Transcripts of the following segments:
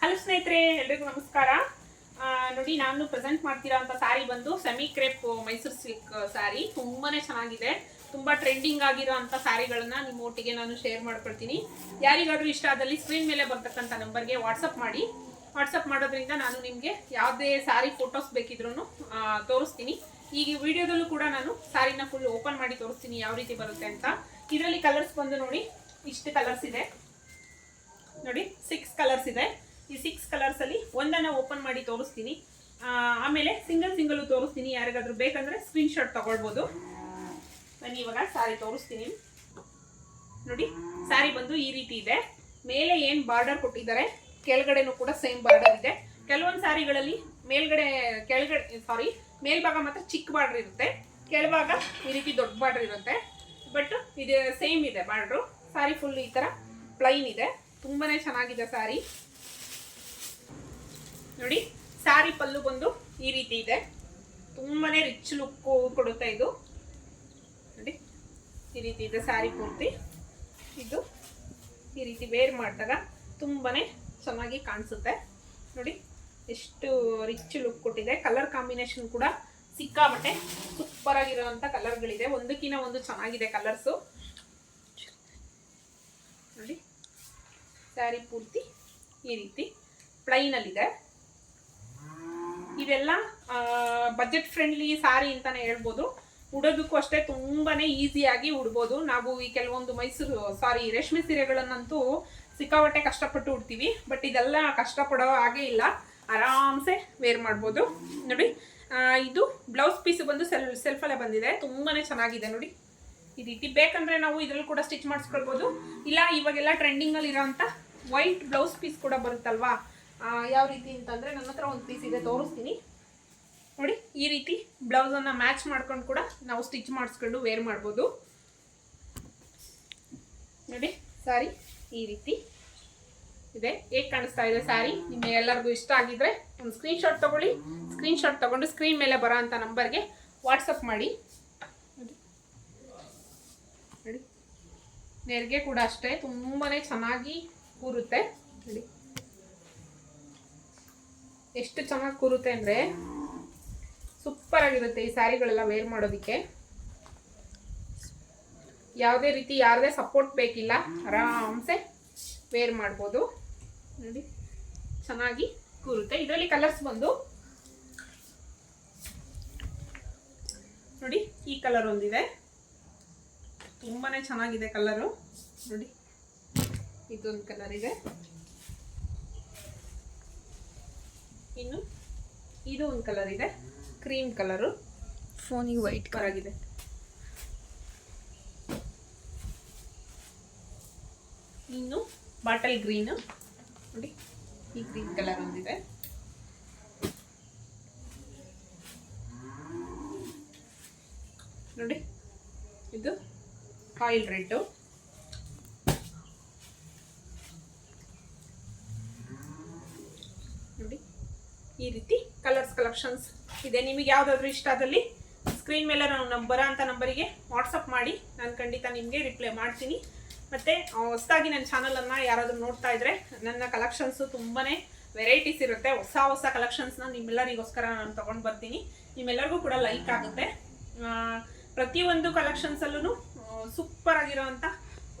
Hello ಸ್ನೇಹಿತರೆ, ಎಲ್ರಿಗೂ ನಮಸ್ಕಾರ. ನೋಡಿ, ನಾನು ಪ್ರೆಸೆಂಟ್ ಮಾಡ್ತೀರಾ ಅಂತ ಸ್ಯಾರಿ ಬಂದು semi crepe Mysuru silk sari ತುಂಬಾನೇ ಚೆನ್ನಾಗಿದೆ. ತುಂಬಾ ಟ್ರೆಂಡಿಂಗ್ ಆಗಿರೋ ಅಂತ ಸ್ಯಾರಿಗಳನ್ನ ನಿಮ್ಮ ಒಟ್ಟಿಗೆ ನಾನು ಶೇರ್ ಮಾಡ್ಕೊಳ್ತೀನಿ. ಯಾರಿಗಾದರೂ ಇಷ್ಟ ಆದಲ್ಲಿ ಸ್ಕ್ರೀನ್ ಮೇಲೆ ಬರ್ತಕ್ಕಂಥ ನಂಬರ್ಗೆ ವಾಟ್ಸಪ್ ಮಾಡಿ. ವಾಟ್ಸಪ್ ಮಾಡೋದ್ರಿಂದ ನಾನು ನಿಮಗೆ ಯಾವುದೇ ಸ್ಯಾರಿ ಫೋಟೋಸ್ ಬೇಕಿದ್ರೂ ತೋರಿಸ್ತೀನಿ. ಈಗ ವಿಡಿಯೋದಲ್ಲೂ ಕೂಡ ನಾನು ಸ್ಯಾರಿನ ಫುಲ್ ಓಪನ್ ಮಾಡಿ ತೋರಿಸ್ತೀನಿ ಯಾವ ರೀತಿ ಬರುತ್ತೆ ಅಂತ. ಇದರಲ್ಲಿ ಕಲರ್ಸ್ ಬಂದು ನೋಡಿ, ಇಷ್ಟು ಕಲರ್ಸ್ ಇದೆ. ನೋಡಿ ಸಿಕ್ಸ್ ಕಲರ್ಸ್ ಇದೆ. ಈ ಸಿಕ್ಸ್ ಕಲರ್ಸ್ ಅಲ್ಲಿ ಒಂದನ್ನ ಓಪನ್ ಮಾಡಿ ತೋರಿಸ್ತೀನಿ. ಆಮೇಲೆ ಸಿಂಗಲ್ ಸಿಂಗಲ್ ತೋರಿಸ್ತೀನಿ ಯಾರಿಗಾದ್ರೂ ಬೇಕಂದ್ರೆ ಸ್ಕ್ರೀನ್ ಶಾಟ್ ತಗೊಳ್ಬೋದು. ನಾನು ಇವಾಗ ಸಾರಿ ತೋರಿಸ್ತೀನಿ. ನೋಡಿ ಸ್ಯಾರಿ ಬಂದು ಈ ರೀತಿ ಇದೆ. ಮೇಲೆ ಏನು ಬಾರ್ಡರ್ ಕೊಟ್ಟಿದ್ದಾರೆ, ಕೆಳಗಡೆನೂ ಕೂಡ ಸೇಮ್ ಬಾರ್ಡರ್ ಇದೆ. ಕೆಲವೊಂದು ಸ್ಯಾರಿಗಳಲ್ಲಿ ಮೇಲ್ಗಡೆ, ಕೆಳಗಡೆ ಸಾರಿ ಮೇಲ್ಭಾಗ ಮಾತ್ರ ಚಿಕ್ಕ ಬಾರ್ಡರ್ ಇರುತ್ತೆ. ಕೆಳಭಾಗ ಈ ರೀತಿ ದೊಡ್ಡ ಬಾರ್ಡರ್ ಇರುತ್ತೆ. ಬಟ್ ಇದು ಸೇಮ್ ಇದೆ ಬಾರ್ಡ್ರು ಸ್ಯಾರಿ ಫುಲ್ ಈ ತರ ಪ್ಲೈನ್ ಇದೆ. ತುಂಬಾನೇ ಚೆನ್ನಾಗಿದೆ ಸ್ಯಾರಿ ನೋಡಿ, ಸಾರಿ ಪಲ್ಲು ಬಂದು ಈ ರೀತಿ ಇದೆ. ತುಂಬಾನೇ ರಿಚ್ ಲುಕ್ ಕೊಡುತ್ತೆ ಇದು. ನೋಡಿ, ಈ ರೀತಿ ಇದೆ ಸಾರಿ ಪೂರ್ತಿ. ಇದು ಈ ರೀತಿ ವೇರ್ ಮಾಡಿದಾಗ ತುಂಬಾನೇ ಚೆನ್ನಾಗಿ ಕಾಣಿಸುತ್ತೆ. ನೋಡಿ, ಎಷ್ಟು ರಿಚ್ ಲುಕ್ ಕೊಟ್ಟಿದೆ. ಕಲರ್ ಕಾಂಬಿನೇಷನ್ ಕೂಡ ಸಿಕ್ಕಾಬಟ್ಟೆ ಸೂಪರ್ ಆಗಿರುವಂತ ಕಲರ್ಗಳಿದೆ ಒಂದಕ್ಕಿಂತ ಒಂದು ಚೆನ್ನಾಗಿದೆ ಕಲರ್ಸು ನೋಡಿ ಸ್ಯಾರಿ ಪೂರ್ತಿ ಈ ರೀತಿ ಪ್ಲೈನಲ್ಲಿದೆ ಇದೆಲ್ಲ ಬಜೆಟ್ ಫ್ರೆಂಡ್ಲಿ ಸಾರಿ ಅಂತಾನೆ ಹೇಳ್ಬೋದು. ಉಡೋದಕ್ಕೂ ಅಷ್ಟೇ ತುಂಬಾನೇ ಈಸಿಯಾಗಿ ಉಡ್ಬೋದು. ನಾವು ಈ ಕೆಲವೊಂದು ಮೈಸೂರು ಸಾರಿ ರೇಷ್ಮೆ ಸೀರೆಗಳನ್ನಂತೂ ಸಿಕ್ಕಾಪಟ್ಟೆ ಕಷ್ಟಪಟ್ಟು ಉಡ್ತೀವಿ. ಬಟ್ ಇದೆಲ್ಲ ಕಷ್ಟಪಡೋ ಹಾಗೆ ಇಲ್ಲ. ಆರಾಮ್ಸೆ ವೇರ್ ಮಾಡ್ಬೋದು. ನೋಡಿ ಇದು ಬ್ಲೌಸ್ ಪೀಸ್ ಬಂದು ಸೆಲ್ ಸೆಲ್ಫಲ್ಲೇ ಬಂದಿದೆ. ತುಂಬಾ ಚೆನ್ನಾಗಿದೆ, ನೋಡಿ. ಈ ರೀತಿ ಬೇಕಂದ್ರೆ ನಾವು ಇದ್ರಲ್ಲಿ ಕೂಡ ಸ್ಟಿಚ್ ಮಾಡಿಸ್ಕೊಳ್ಬೋದು. ಇಲ್ಲ, ಇವಾಗೆಲ್ಲ ಟ್ರೆಂಡಿಂಗಲ್ಲಿ ಇರೋಂಥ ವೈಟ್ ಬ್ಲೌಸ್ ಪೀಸ್ ಕೂಡ ಬರುತ್ತಲ್ವಾ? ಯಾವ ರೀತಿ ಅಂತಂದ್ರೆ ನನ್ನ ಹತ್ರ ಒಂದು ಪೀಸ್ ಇದೆ, ತೋರಿಸ್ತೀನಿ. ನೋಡಿ, ಈ ರೀತಿ ಬ್ಲೌಸನ್ನು ಮ್ಯಾಚ್ ಮಾಡ್ಕೊಂಡು ಕೂಡ ನಾವು ಸ್ಟಿಚ್ ಮಾಡಿಸ್ಕೊಂಡು ವೇರ್ ಮಾಡ್ಬೋದು. ನೋಡಿ, ಸಾರಿ, ಈ ರೀತಿ ಇದೆ. ಹೇಗೆ ಕಾಣಿಸ್ತಾ ಇದೆ ಸ್ಯಾರಿ ನಿಮಗೆ ಎಲ್ಲರಿಗೂ ಇಷ್ಟ ಆಗಿದ್ರೆ ಒಂದು ಸ್ಕ್ರೀನ್ಶಾಟ್ ತಗೊಳ್ಳಿ. ಸ್ಕ್ರೀನ್ಶಾಟ್ ತಗೊಂಡು ಸ್ಕ್ರೀನ್ ಮೇಲೆ ಬರೋ ಅಂಥ ನಂಬರ್ಗೆ ವಾಟ್ಸಪ್ ಮಾಡಿ. ನೋಡಿ. ನೆರಿಗೆ ಕೂಡ ಅಷ್ಟೇ ತುಂಬಾ ಚೆನ್ನಾಗಿ ಕೂರುತ್ತೆ. ನೋಡಿ. ಎಷ್ಟು ಚೆನ್ನಾಗಿ ಕೂರುತ್ತೆ ಅಂದರೆ ಸೂಪರ್ ಆಗಿರುತ್ತೆ ಈ ಸ್ಯಾರಿಗಳೆಲ್ಲ ವೇರ್ ಮಾಡೋದಕ್ಕೆ. ಯಾವುದೇ ರೀತಿ ಯಾರದೇ ಸಪೋರ್ಟ್ ಬೇಕಿಲ್ಲ, ಆರಾಮ್ಸೆ ವೇರ್ ಮಾಡ್ಬೋದು. ನೋಡಿ, ಚೆನ್ನಾಗಿ ಕೂರುತ್ತೆ. ಇದರಲ್ಲಿ ಕಲರ್ಸ್ ಬಂದು, ನೋಡಿ, ಈ ಕಲರ್ ಒಂದಿದೆ. ತುಂಬಾ ಚೆನ್ನಾಗಿದೆ ಕಲರು ನೋಡಿ, ಇದೊಂದು ಕಲರ್ ಇದೆ. ಇನ್ನು ಇದು ಒಂದು ಕಲರ್ ಇದೆ. ಕ್ರೀಮ್ ಕಲರು ಫೋನಿಗೆ ವೈಟ್ ಕಲರ್ ಆಗಿದೆ ಇನ್ನು ಬಾಟಲ್ ಗ್ರೀನ್ ನೋಡಿ ಈ ಗ್ರೀನ್ ಕಲರ್ ಒಂದಿದೆ. ನೋಡಿ ಇದು ಆಯಿಲ್ ರೆಡ್ಡು ನೋಡಿ ಈ ರೀತಿ ಕಲರ್ಸ್ ಕಲೆಕ್ಷನ್ಸ್ ಇದೆ. ನಿಮಗೆ ಯಾವುದಾದ್ರೂ ಇಷ್ಟ ಆದಲ್ಲಿ ಸ್ಕ್ರೀನ್ ಮೇಲೆ ನಾವು ನಂಬರ ಅಂತ ನಂಬರಿಗೆ ವಾಟ್ಸಪ್ ಮಾಡಿ, ನಾನು ಖಂಡಿತ ನಿಮಗೆ ರಿಪ್ಲೈ ಮಾಡ್ತೀನಿ. ಮತ್ತು ಹೊಸದಾಗಿ ನನ್ನ ಚಾನಲನ್ನು ಯಾರಾದರೂ ನೋಡ್ತಾ ಇದ್ದರೆ ನನ್ನ ಕಲೆಕ್ಷನ್ಸು ತುಂಬಾ ವೆರೈಟೀಸ್ ಇರುತ್ತೆ. ಹೊಸ ಹೊಸ ಕಲೆಕ್ಷನ್ಸ್ನ ನಿಮ್ಮೆಲ್ಲರಿಗೋಸ್ಕರ ನಾನು ತೊಗೊಂಡು ಬರ್ತೀನಿ. ನಿಮ್ಮೆಲ್ಲರಿಗೂ ಕೂಡ ಲೈಕ್ ಆಗುತ್ತೆ. ಪ್ರತಿಯೊಂದು ಕಲೆಕ್ಷನ್ಸಲ್ಲೂ ಸೂಪರ್ ಆಗಿರೋವಂಥ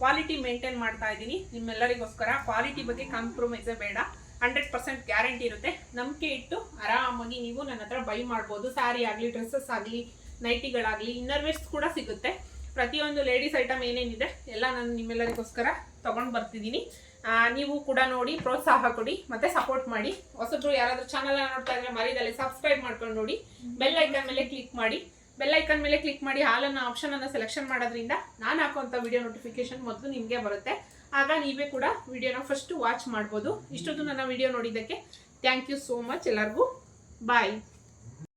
ಕ್ವಾಲಿಟಿ ಮೇಂಟೈನ್ ಮಾಡ್ತಾ ಇದ್ದೀನಿ. ನಿಮ್ಮೆಲ್ಲರಿಗೋಸ್ಕರ ಕ್ವಾಲಿಟಿ ಬಗ್ಗೆ ಕಾಂಪ್ರಮೈಸೇ ಬೇಡ. ಹಂಡ್ರೆಡ್ ಪರ್ಸೆಂಟ್ ಗ್ಯಾರಂಟಿ ಇರುತ್ತೆ. ನಂಬಿಕೆ ಇಟ್ಟು ಆರಾಮಾಗಿ ನೀವು ನನ್ನ ಹತ್ರ ಬೈ ಮಾಡ್ಬೋದು. ಸ್ಯಾರಿ ಆಗಲಿ, ಡ್ರೆಸ್ಸಸ್ ಆಗಲಿ, ನೈಟಿಗಳಾಗಲಿ, ಇನ್ನರ್ ವೇರ್ಸ್ ಕೂಡ ಸಿಗುತ್ತೆ. ಪ್ರತಿಯೊಂದು ಲೇಡೀಸ್ ಐಟಮ್ ಏನೇನಿದೆ, ಎಲ್ಲ ನಾನು ನಿಮ್ಮೆಲ್ಲರಿಗೋಸ್ಕರ ತೊಗೊಂಡು ಬರ್ತಿದ್ದೀನಿ. ನೀವು ಕೂಡ ನೋಡಿ, ಪ್ರೋತ್ಸಾಹ ಕೊಡಿ, ಮತ್ತೆ ಸಪೋರ್ಟ್ ಮಾಡಿ. ಹೊಸಬ್ರು ಯಾರಾದರೂ ಚಾನಲ್ ನೋಡ್ತಾ ಇದ್ರೆ ಮರಿದಲ್ಲಿ ಸಬ್ಸ್ಕ್ರೈಬ್ ಮಾಡ್ಕೊಂಡು ನೋಡಿ. ಬೆಲ್ ಐಕನ್ ಮೇಲೆ ಕ್ಲಿಕ್ ಮಾಡಿ. ಬೆಲ್ ಐಕನ್ ಮೇಲೆ ಕ್ಲಿಕ್ ಮಾಡಿ ಹಾಲನ್ನು ಆಪ್ಷನನ್ನು ಸೆಲೆಕ್ಷನ್ ಮಾಡೋದ್ರಿಂದ ನಾನು ಹಾಕುವಂಥ ವಿಡಿಯೋ ನೋಟಿಫಿಕೇಶನ್ ಮೊದಲು ನಿಮಗೆ ಬರುತ್ತೆ. ಆಗ ನೀವೇ ಕೂಡ ವಿಡಿಯೋನ ಫಸ್ಟ್ ವಾಚ್ ಮಾಡ್ಬೋದು. ಇಷ್ಟೊಂದು ನನ್ನ ವಿಡಿಯೋ ನೋಡಿದ್ದಕ್ಕೆ ಥ್ಯಾಂಕ್ ಯು ಸೋ ಮಚ್ ಎಲ್ಲರಿಗೂ. ಬಾಯ್